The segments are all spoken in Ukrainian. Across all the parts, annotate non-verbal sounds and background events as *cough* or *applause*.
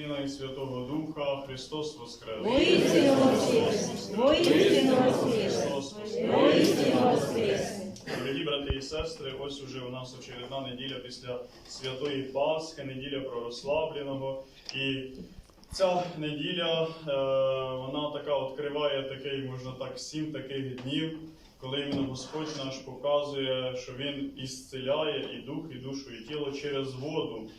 Сина і Святого Духа, Христос Воскрес! Воістину воскресне, воістину Воскрес! воістину. Дорогі брати і сестри, ось уже у нас очередна неділя після Святої Пасхи, неділя пророславленого. І ця неділя, е, вона така відкриває такий, можна так, сім таких днів, коли іменно Господь наш показує, що Він ісцеляє і дух, і душу, і тіло через воду.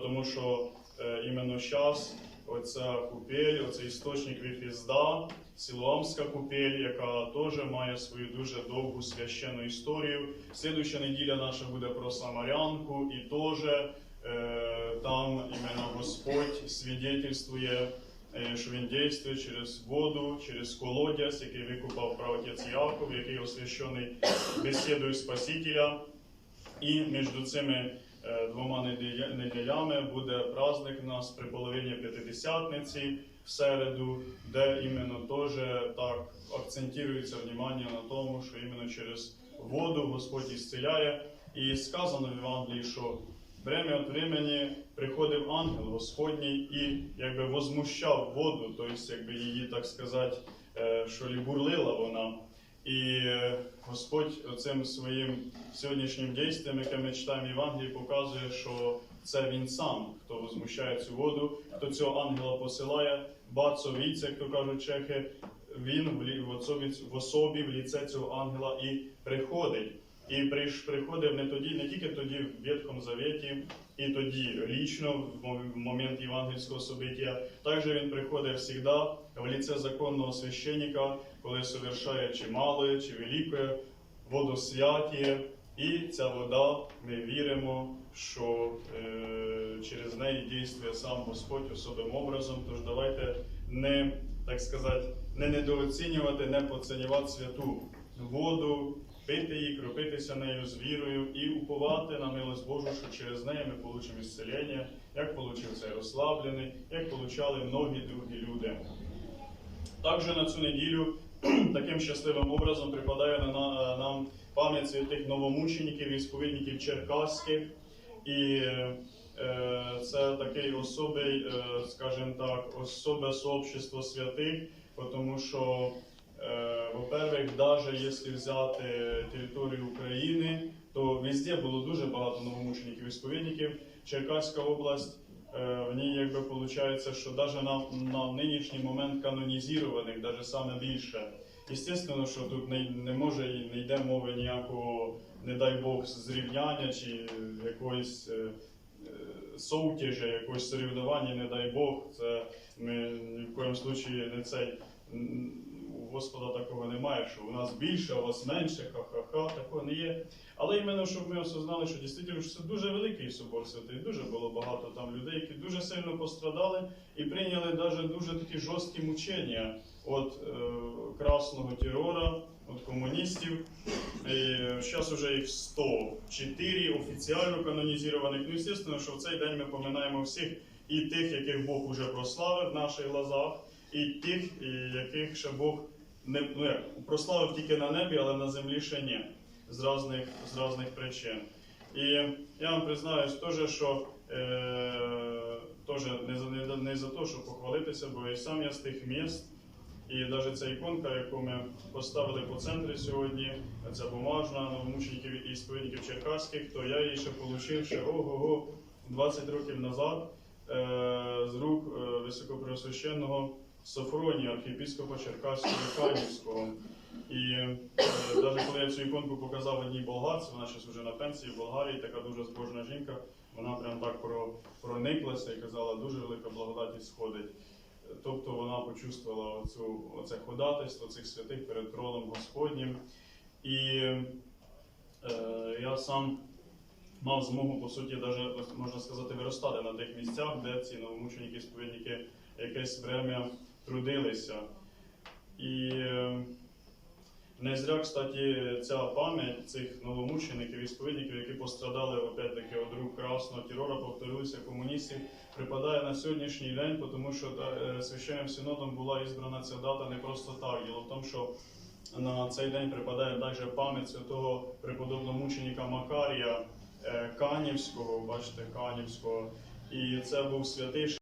Тому що е, іменно зараз оця купель, оцей істочник Віфізда, Сілуамська купель, яка теж має свою дуже довгу священну історію. Слідуюча неділя наша буде про Самарянку, і теж е, там іменно Господь свідетельствує, е, що він дійствує через воду, через колодязь, який викупав правотець Яков, який освящений бесідою Спасителя. І між цими е, двома неділями буде праздник у нас при половині П'ятидесятниці в середу, де іменно теж так акцентується внимання на тому, що іменно через воду Господь ісцеляє. І сказано в Євангелії, що время від времени приходив ангел Господній і якби возмущав воду, тобто якби її, так сказати, е, що лі бурлила вона. І Господь цим своїм сьогоднішнім дійством, яке ми читаємо в Євангелії, показує, що це він сам, хто возмущає цю воду, хто цього ангела посилає, бацо віце, як то кажуть чехи, він в, особі, в ліце цього ангела і приходить. І приходив не тоді, не тільки тоді в Ветхому Завіті, і тоді лічно в момент євангельського собиття. Також він приходить завжди в ліце законного священника, коли совершає чи мале, чи велике водосвятіє. І ця вода, ми віримо, що е, через неї дійствує сам Господь особливим образом. Тож давайте не так сказати, не недооцінювати, не поцінювати святу воду, пити її, кропитися нею з вірою і уповати на милость Божу, що через неї ми получимо ісцелення, як получив цей розслаблений, як получали многі другі люди. Також на цю неділю *clears throat* таким щасливим образом припадає на, на нам пам'ять святих новомучеників і сповідників черкаських. І е, це такий особий, е, скажімо так, особе сообщество святих, тому що, е, во-первых, навіть якщо взяти територію України, то везде було дуже багато новомучеників і сповідників. Черкаська область Е, в ній якби виходить, що навіть на, на нинішній момент канонізованих, навіть саме більше. Естественно, що тут не, не може і не йде мови ніякого, не дай Бог, зрівняння чи якоїсь е, е, совтяжа, якогось соревнування, не дай Бог. Це ми ні в коєму случаї не цей. Господа такого немає, що у нас більше, а у вас менше, ха-ха-ха, такого не є. Але іменно, щоб ми осознали, що дійсно що це дуже великий собор святий, дуже було багато там людей, які дуже сильно пострадали і прийняли навіть дуже такі жорсткі мучення від е, красного терора, від комуністів. Зараз вже їх 104 офіціально канонізованих. Ну, звісно, що в цей день ми пам'ятаємо всіх і тих, яких Бог уже прославив в наших глазах, і тих, яких ще Бог не ну як, прославив тільки на небі, але на землі ще ні з різних, з різних причин. І я вам признаюсь теж, що е, теж не за, не, не за те, щоб похвалитися, бо і сам я з тих міст. І навіть ця іконка, яку ми поставили по центрі сьогодні, ця бумажна новомучеників і сповідників черкаських, то я її ще отримав ще ого-го 20 років назад е, з рук е, високопреосвященного Софронія, архієпіскопа Черкаського Канівського. І е, навіть коли я цю іконку показав одній болгарці, вона зараз вже на пенсії в Болгарії, така дуже збожна жінка, вона прям так про, прониклася і казала, дуже велика благодать сходить. Тобто вона почувствувала оцю, оце ходатайство цих святих перед троном Господнім. І е, я сам мав змогу, по суті, даже, можна сказати, виростати на тих місцях, де ці новомученики сповідники якесь время трудилися. І е, не зря, кстати, ця пам'ять цих новомучеників і сповідників, які пострадали опять-таки від рук красного терора, повторюся, комуністів, припадає на сьогоднішній день, тому що е, священним синодом була ізбрана ця дата не просто так. Діло в тому, що на цей день припадає також пам'ять святого преподобного мученика Макарія е, Канівського, бачите, Канівського. І це був святий